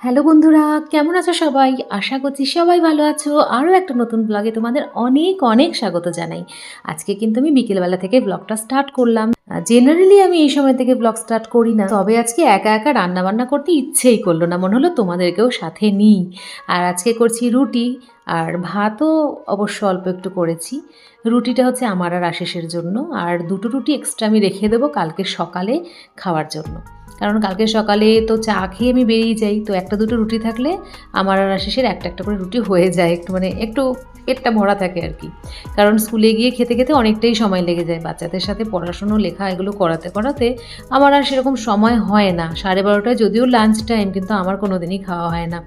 Hello বন্ধুরা, কেমন আছো সবাই? আশা করছি সবাই ভালো আছো। আরও একটা নতুন ব্লগে তোমাদের অনেক অনেক স্বাগত জানাই। আজকে কিন্তু আমি বিকেলবেলা থেকে ব্লগটা স্টার্ট করলাম। জেনারেলি আমি এই সময় থেকে ব্লগ স্টার্ট করি না। তবে আজকে একা একা রান্না বান্না করতে ইচ্ছেই করল না। মনে হলো তোমাদেরকেও সাথে নিই। আর আজকে করছি রুটি। আর ভাতও অবশ্য অল্প একটু করেছি। রুটিটা হচ্ছে আমার আর আশিসের জন্য। আর দুটো রুটি এক্সট্রা আমি রেখে দেবো কালকে সকালে খাওয়ার জন্য। কারণ কালকে সকালে তো চা খেয়ে আমি বেরিয়ে যাই। তো একটা দুটো রুটি থাকলে আমার আর আশিসের একটা একটা করে রুটি হয়ে যায়। একটু মানে একটু পেটটা ভরা থাকে আর কি। কারণ স্কুলে গিয়ে খেতে খেতে অনেকটাই সময় লেগে যায় বাচ্চাদের সাথে পড়াশুনো লেখা এগুলো করাতে করাতে আমার আর সেরকম সময় হয় না। সাড়ে বারোটায় যদিও লাঞ্চ টাইম কিন্তু আমার কোনো দিনই খাওয়া হয় না।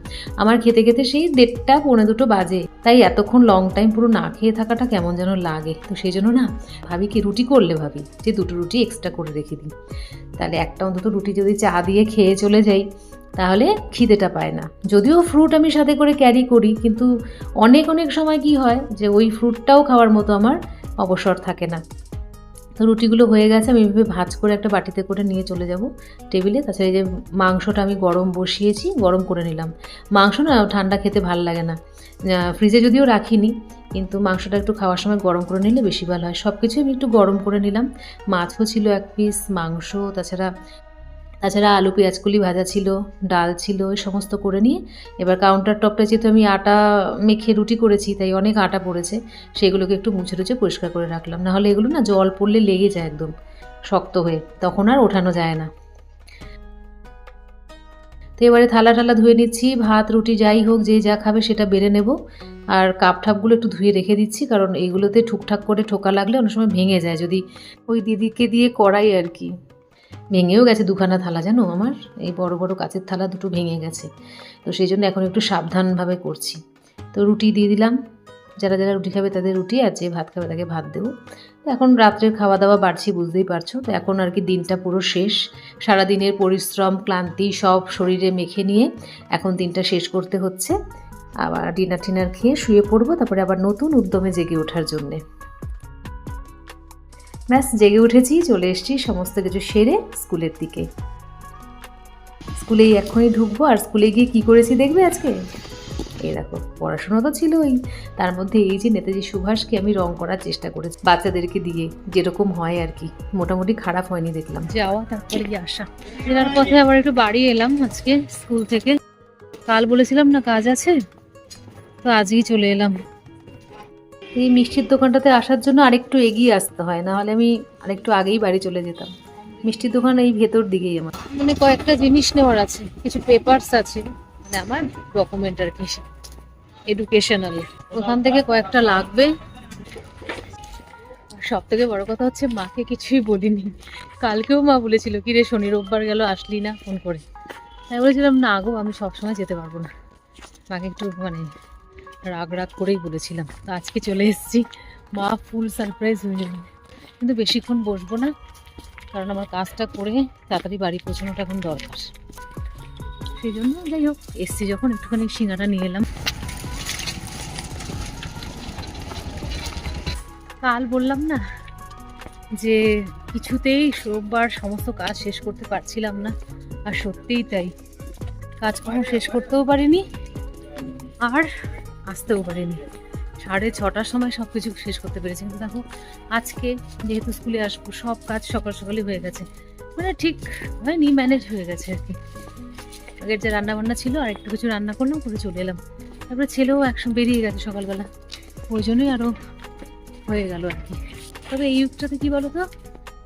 আমার খেতে খেতে সেই দেড়টা, পৌনে দুটো বাজে। তাই এতক্ষণ লং টাইম পুরো না খেয়ে থাকাটা কেমন যেন লাগে। তো সেই জন্য না, ভাবি কি রুটি করলে ভাবি, যে দুটো রুটি এক্সট্রা করে রেখে দিই। তাহলে একটা অন্তত রুটি যদি চা দিয়ে খেয়ে চলে যাই, তাহলে খিদেটা পায় না। যদিও ফ্রুট আমি সাথে করে ক্যারি করি, কিন্তু অনেক অনেক সময় কি হয়, যে ওই ফ্রুটটাও খাওয়ার মতো আমার অবসর থাকে না। তো রুটিগুলো হয়ে গেছে, আমি এভাবে ভাজ করে একটা বাটিতে করে নিয়ে চলে যাব টেবিলে। তাছাড়া এই যে মাংসটা আমি গরম বসিয়েছি, গরম করে নিলাম। মাংস না ঠান্ডা খেতে ভালো লাগে না। ফ্রিজে যদিও রাখিনি, কিন্তু মাংসটা একটু খাওয়ার সময় গরম করে নিলে বেশি ভালো হয়। সব কিছু আমি একটু গরম করে নিলাম। মাছও ছিল এক পিস মাংস, তাছাড়া তাছাড়া আলু, পেঁয়াজকুলি ভাজা ছিল, ডাল ছিল, এই সমস্ত করে নিয়ে এবার কাউন্টার টপটা যেহেতু আমি আটা মেখে রুটি করেছি, তাই অনেক আটা পড়েছে, সেগুলোকে একটু মুছে টুছে পরিষ্কার করে রাখলাম। নাহলে এগুলো না জল পড়লে লেগে যায় একদম, শক্ত হয়ে, তখন আর ওঠানো যায় না। তো এবারে থালা টালা ধুয়ে নিচ্ছি, ভাত, রুটি, যাই হোক, যে যা খাবে সেটা বেড়ে নেব। আর কাপ ঠাপগুলো একটু ধুয়ে রেখে দিচ্ছি, কারণ এইগুলোতে ঠুকঠাক করে ঠোকা লাগলে অনেক সময় ভেঙে যায়, যদি ওই দিদিকে দিয়ে করাই আর কি। ভেঙেও গেছে, দুখানা থালা, জানো আমার? এই বড় বড় কাচের থালা দুটো ভেঙে গেছে। তো সেই জন্য এখন একটু সাবধানভাবে করছি। তো রুটি দিয়ে দিলাম। যারা যারা রুটি খাবে তাদের রুটি আর যে ভাত খাবে তাকে ভাত দেবো। তো এখন রাত্রের খাওয়া দাওয়া বাড়ছি, বুঝতেই পারছ? তো এখন আর কি দিনটা পুরো শেষ। সারাদিনের পরিশ্রম, ক্লান্তি সব শরীরে মেখে নিয়ে এখন দিনটা শেষ করতে হচ্ছে। আবার ডিনার টিনার খেয়ে শুয়ে পড়ব, তারপরে আবার নতুন উদ্যমে জেগে ওঠার জন্যে। ব্যাস, জেগে উঠেছি, চলে এসেছি সমস্ত কিছু সেরে স্কুলের দিকে। স্কুলেই এখনই ঢুকবো, আর স্কুলে গিয়ে কি করেছি দেখবে আজকে? এই দেখো, পড়াশোনা তো ছিলই। তার মধ্যে এই যে নেতাজি সুভাষকে আমি রং করার চেষ্টা করেছি বাচ্চাদেরকে দিয়ে, যেরকম হয় আর কি। মোটামুটি খারাপ হয়নি দেখলাম। যাওয়া তারপরে গিয়ে আসা। ফেরার পথে আবার একটু বাড়ি এলাম আজকে স্কুল থেকে। কাল বলেছিলাম না কাজ আছে? তো আজই চলে এলাম। এই মিষ্টির দোকানটাতে আসার জন্য আরেকটু এগিয়ে আসতে হয়, না হলে আমি আরেকটু আগেই বাড়ি চলে যেতাম। মিষ্টির দোকান এই ভেতর দিকেই আমার। মানে কয়েকটা জিনিস নেওয়ার আছে, কিছু পেপারস আছে মানে আমার ডকুমেন্ট আর কি এডুকেশনাল ওখান থেকে কয়েকটা লাগবে। সব থেকে বড় কথা হচ্ছে মাকে কিছুই বলিনি। কালকেও মা বলেছিল কি রে শনি রোববার গেল, আসলি না? ফোন করে। তাই বলেছিলাম, না গো, আমি সবসময় যেতে পারব না। মাকে একটু মানে রাগ রাগ করেই বলেছিলাম। তো আজকে চলে এসেছি। মা ফুল সারপ্রাইজ হয়ে যাবে। কিন্তু বেশিক্ষণ বসবো না, কারণ আমার কাজটা করে তাড়াতাড়ি বাড়ি পৌঁছানোটা এখন দরকার। সেই জন্য যাই হোক, এসছি যখন, একটুখানি সিঙ্গাটা নিয়ে এলাম। কাল বললাম না যে কিছুতেই রোববার সমস্ত কাজ শেষ করতে পারছিলাম না, আর সত্যিই তাই। কাজকর্ম শেষ করতেও পারিনি। আর আসতেও পারিনি। সাড়ে ছটার সময় সব কিছু শেষ করতে পেরেছি। কিন্তু দেখো, আজকে যেহেতু স্কুলে আসব, সব কাজ সকাল সকালই হয়ে গেছে। মানে ঠিক হয়নি ম্যানেজ হয়ে গেছে আর কি। আগের যে রান্না বান্না ছিল, আর একটু কিছু রান্না করলাম, করে চলে এলাম। তারপরে ছেলেও একসঙ্গে বেরিয়ে গেছে সকালবেলা। ওই জন্যই আরও হয়ে গেল আর কি। তবে এই উইকটাতে কী বলো তো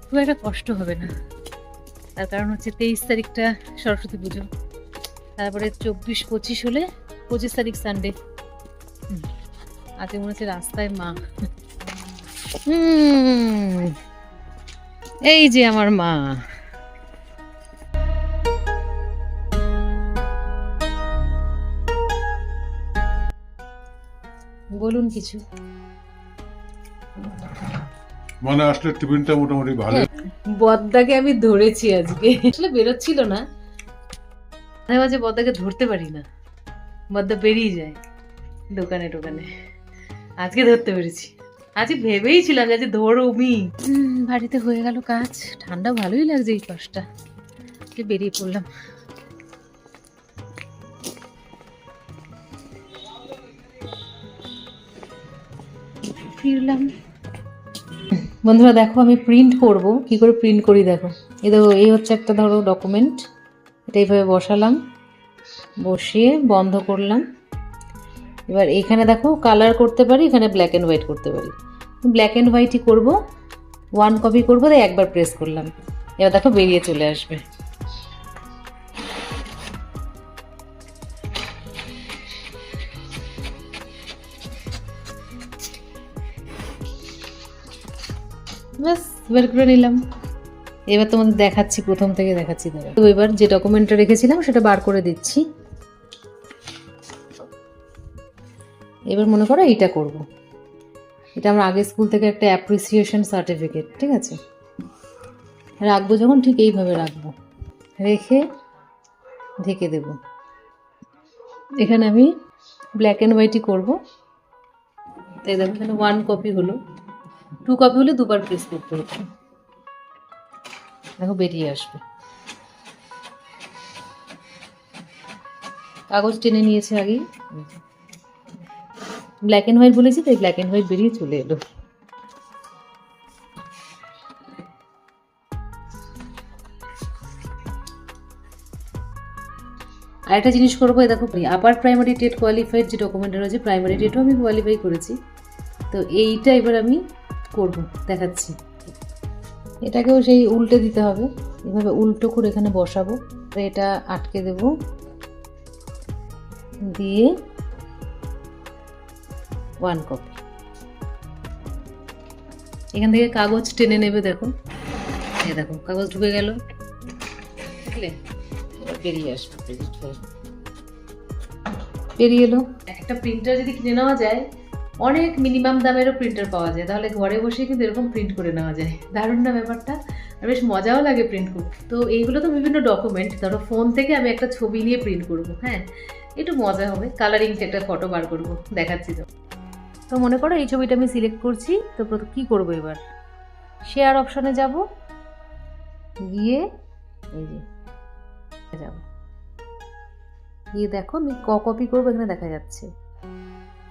খুব একটা কষ্ট হবে না। তার কারণ হচ্ছে তেইশ তারিখটা সরস্বতী পুজো। তারপরে চব্বিশ পঁচিশ হলে পঁচিশ তারিখ সানডে আজকে মনে হচ্ছে রাস্তায় মা। হুম, এই যে আমার মা। বলুন কিছু। মানে আসলে টিফিনটা মোটামুটি ভালো। বদ্দাকে আমি ধরেছি আজকে। আসলে বেরোচ্ছিল না। মাঝে মাঝে বদ্দাকে ধরতে পারি না। বদ্দা বেরিয়ে যায়। দোকানে টোকানে আজকে ধরতে পেরেছি। আজকে ভেবেই ছিলাম যে ধরবি বাড়িতে হয়ে গেল কাজ। ঠান্ডা ভালোই লাগছে এই পাশটা। বেরিয়ে পড়লাম। ফিরলাম। বন্ধুরা দেখো আমি প্রিন্ট করব। কি করে প্রিন্ট করি দেখো? এ দেখো এই হচ্ছে একটা ধরো ডকুমেন্ট এটা এইভাবে বসালাম। বসিয়ে বন্ধ করলাম। এবার এখানে দেখো কালার করতে পারি, এখানে ব্ল্যাক অ্যান্ড হোয়াইট করতে পারি। ব্ল্যাক অ্যান্ড হোয়াইটই করব ওয়ান কপি করব, তাই একবার প্রেস করলাম। এবার দেখো বেরিয়ে চলে আসবে। ব্যাস করে নিলাম। এবার তোমাদের দেখাচ্ছি, প্রথম থেকে দেখাচ্ছি তো এবার যে ডকুমেন্টটা রেখেছিলাম, সেটা বার করে দিচ্ছি। এবার মনে করো এইটা করব। এটা আমার আগে স্কুল থেকে একটা অ্যাপ্রিসিয়েশন সার্টিফিকেট ঠিক আছে? রাখব যখন ঠিক এইভাবে রাখব। রেখে ঢেকে দেব। এখানে আমি ব্ল্যাক অ্যান্ড হোয়াইটই করব। তাই দেখো, এখানে ওয়ান কপি হলো। টু কপি হলে দুবার প্রেস করতে হতো দেখো, বেরিয়ে আসবে। কাগজ টেনে নিয়েছে আগেই। ব্ল্যাক অ্যান্ড হোয়াইট বলেছি, তাই ব্ল্যাক অ্যান্ড হোয়াইট বেরিয়ে চলে এলো। আরেকটা জিনিস করব, এই দেখো আপার প্রাইমারি টেট কোয়ালিফাইড যে ডকুমেন্টটা রয়েছে প্রাইমারি টেটও আমি কোয়ালিফাই করেছি। তো এইটা এবার আমি করব, দেখাচ্ছি। এটাকেও সেই উল্টে দিতে হবে, এভাবে উল্টো করে এখানে বসাবো এটা আটকে দেব। দিয়ে ওয়ান কপি এখান থেকে কাগজ টেনে নেবে দেখো দেখো কাগজ ঢুকে গেল। এবার বেরিয়ে আসবে বেরিয়ে এলো। একটা প্রিন্টার যদি কিনে নেওয়া যায়, অনেক মিনিমাম দামেরও প্রিন্টার পাওয়া যায়। তাহলে ঘরে বসে কিন্তু এরকম প্রিন্ট করে নেওয়া যায়। দারুণ না ব্যাপারটা? আর বেশ মজাও লাগে প্রিন্ট করতে। তো এইগুলো তো বিভিন্ন ডকুমেন্ট ধরো ফোন থেকে আমি একটা ছবি নিয়ে প্রিন্ট করব হ্যাঁ? একটু মজা হবে। কালারিং একটা ফটো বার করব, দেখাচ্ছি তো। তো মনে করো এই ছবিটা আমি সিলেক্ট করছি, তো কী করব এবার? শেয়ার অপশনে যাব। গিয়ে এই যে, যাব। গিয়ে দেখো আমি ক কপি করব, এখানে দেখা যাচ্ছে।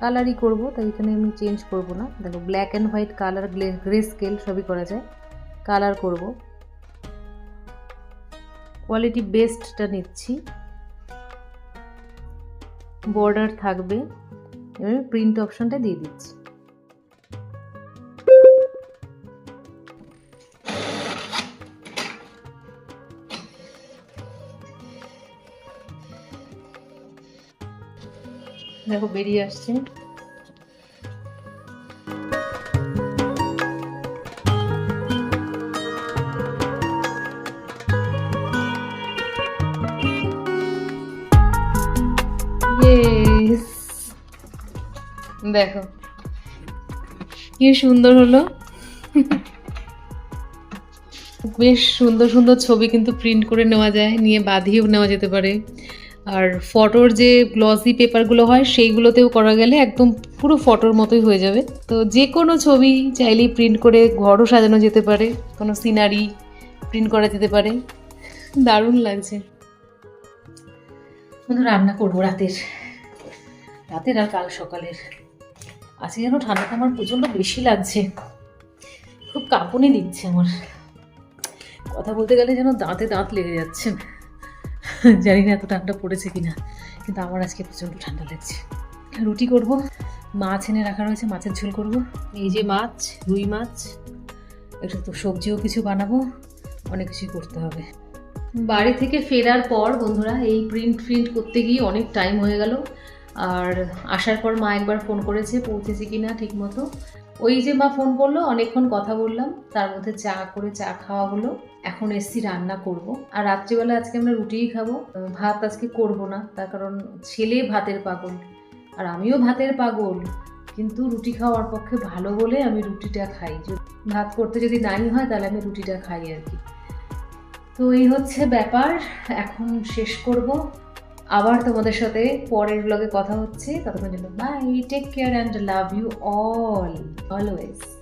কালারই করব, তাই এখানে আমি চেঞ্জ করব না। দেখো black and white colour grey scale সবই করা যায়। কালার করব। কোয়ালিটি বেস্টটা নিচ্ছি। বর্ডার থাকবে। এবার প্রিন্ট অপশনটা দিয়ে দিচ্ছি। দেখো বেরিয়ে আসছে। দেখো। কি সুন্দর হলো। বেশ সুন্দর সুন্দর ছবি কিন্তু প্রিন্ট করে নেওয়া যায়, নিয়ে বাঁধিয়েও নেওয়া যেতে পারে। আর ফটোর যে গ্লসি পেপারগুলো হয়, সেইগুলোতেও করা গেলে একদম পুরো ফটোর মতোই হয়ে যাবে। তো যে কোনো ছবি চাইলেই প্রিন্ট করে ঘরও সাজানো যেতে পারে, কোনো সিনারি প্রিন্ট করা যেতে পারে। দারুণ লাগছে। রান্না করব রাতের। রাতের আর কাল সকালের। আজকে যেন ঠান্ডাটা আমার প্রচণ্ড বেশি লাগছে। খুব কাঁপুনি দিচ্ছে আমার। কথা বলতে গেলে যেন দাঁতে দাঁত লেগে যাচ্ছে। জানি না এত ঠান্ডা পড়েছে কিনা, কিন্তু আমার আজকে প্রচণ্ড ঠান্ডা লাগছে। রুটি করব, মাছ এনে রাখা রয়েছে, মাছের ঝোল করব। এই যে মাছ, রুই মাছ, একটু তো সবজিও কিছু বানাবো, অনেক কিছুই করতে হবে। বাড়ি থেকে ফেরার পর বন্ধুরা, এই প্রিন্ট প্রিন্ট করতে গিয়ে অনেক টাইম হয়ে গেল। আর আসার পর মা একবার ফোন করেছে, পৌঁছেছে কি না ঠিক মতো ওই যে মা ফোন করল, অনেকক্ষণ কথা বললাম, তার মধ্যে চা করে চা খাওয়া হলো। এখন এসছি রান্না করব। আর রাত্রিবেলা আজকে আমরা রুটিই খাব। ভাত আজকে করব না, তার কারণ ছেলে ভাতের পাগল। আর আমিও ভাতের পাগল। কিন্তু রুটি খাওয়ার পক্ষে ভালো বলে আমি রুটিটা খাই। ভাত করতে যদি নাই হয়, তাহলে আমি রুটিটা খাই আর কি। তো এই হচ্ছে ব্যাপার। এখন শেষ করব। আবার তোমাদের সাথে পরের ব্লগে কথা হচ্ছে। ততক্ষণ জন্য bye take care and love you all always